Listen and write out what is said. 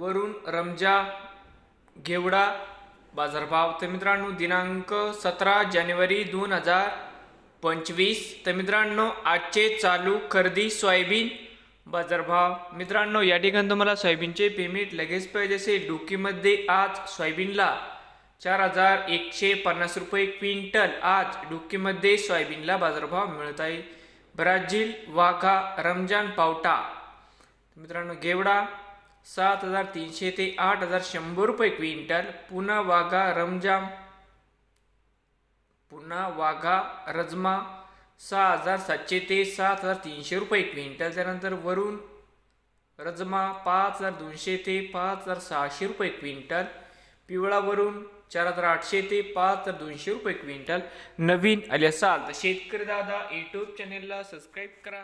वरून रमजा घेवडा बाजारभाव. तर मित्रांनो दिनांक सतरा जानेवारी दोन हजार पंचवीस. तर मित्रांनो आजचे चालू खरेदी सोयाबीन बाजारभाव. मित्रांनो या ठिकाणी तुम्हाला सोयाबीनचे पेमेंट लगेच पाहिजे असेल. डुकीमध्ये आज सोयाबीनला चार हजार एकशे पन्नास रुपये क्विंटल आज डुकीमध्ये सोयाबीनला बाजारभाव मिळत आहे. ब्राझील वाघा रमजान पावटा. मित्रांनो गेवडा सात हजार तीनशे ते आठ हजार शंभर रुपये क्विंटल. पुन्हा वाघा रमजाम. पुन्हा वाघा रजमा. सहा हजार सातशे ते सात हजार तीनशे रुपये क्विंटल. त्यानंतर वरून रजमा पाच हजार दोनशे ते पाच हजार सहाशे रुपये क्विंटल. पिवळा वरून चार हजार आठशे ते पाच हजार दोनशे रुपये क्विंटल. नवीन आले असाल तर शेतकरी दादा यूट्यूब चॅनेलला सबस्क्राईब करा.